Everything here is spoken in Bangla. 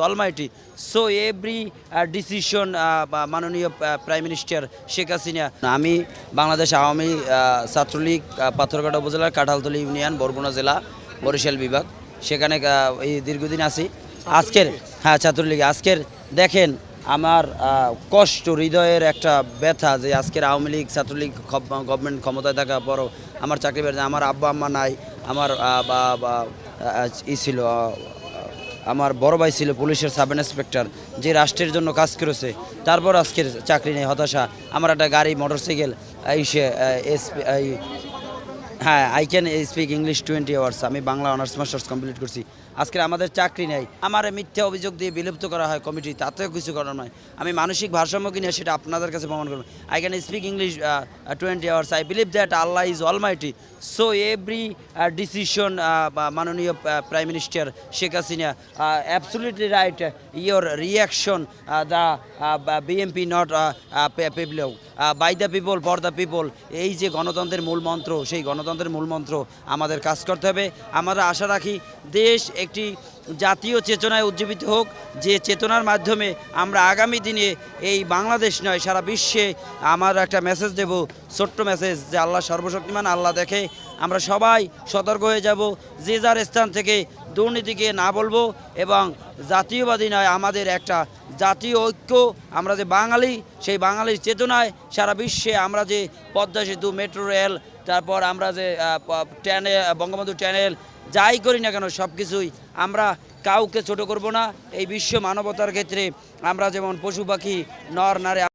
অলমাইটি সো এভরি ডিসিশন মাননীয় প্রাইম মিনিস্টার শেখ হাসিনা আমি বাংলাদেশ আওয়ামী ছাত্রলীগ আহ, পাথরঘাটা উপজেলার কাঁঠালতলী ইউনিয়ন বরগুনা জেলা বরিশাল বিভাগ। সেখানে এই দীর্ঘদিন আছি। আজকের হ্যাঁ ছাত্রলীগ আজকের দেখেন আমার কষ্ট হৃদয়ের একটা ব্যথা যে আজকের আওয়ামী লীগ ছাত্রলীগ গভর্নমেন্ট ক্ষমতায় থাকার পরও আমার চাকরি বেড়ে আমার আব্বা আম্মা নাই আমার ই ছিল আমার বড় ভাই ছিল পুলিশের সাব ইন্সপেক্টর, যে রাষ্ট্রের জন্য কাজ করেছে, তারপর আজকের চাকরি নেই হতাশা। আমার একটা গাড়ি, মোটরসাইকেল, এই সে হ্যাঁ I can speak English twenty hours আমি বাংলা অনার্স মাস্টার্স কমপ্লিট করছি। আজকে আমাদের চাকরি নেই। আমার মিথ্যা অভিযোগ দিয়ে বিলুপ্ত করা হয় কমিটি তাতেও কিছু করার নয়। আমি মানসিক ভারসাম্য কিনে সেটা আপনাদের কাছে প্রমাণ করব। I can speak English twenty hours I believe that Allah is almighty so every decision মাননীয় prime minister Sheikh Hasina absolutely right your reaction the BMP not people by the people for the people এই যে গণতন্ত্রের মূল মন্ত্র, সেই গণতন্ত্রের মূল মন্ত্র আমাদের কাজ করতে হবে। আমরা আশা রাখি দেশ একটি জাতীয় চেতনায় উজ্জীবিত হোক, যে চেতনার মাধ্যমে আমরা আগামী দিনে এই বাংলাদেশ নয়, সারা বিশ্বে আমার একটা মেসেজ দেব, ছোট্ট মেসেজ যে আল্লাহ সর্বশক্তিমান, আল্লাহ দেখে আমরা সবাই সতর্ক হয়ে যাব, যে যার স্থান থেকে দুর্নীতিকে না বলব এবং জাতীয়বাদী নয়, আমাদের একটা জাতীয় ঐক্য। আমরা যে বাঙালি, সেই বাঙালির চেতনায় সারা বিশ্বে আমরা যে পদ্মা সেতু, মেট্রো রেল, তারপর আমরা যে ট্যানে, বঙ্গবন্ধু ট্যানেল, যাই করি না কেন সব কিছুই আমরা কাউকে ছোট করব না। এই বিশ্ব মানবতার ক্ষেত্রে আমরা যেমন পশু পাখি, নর, নারে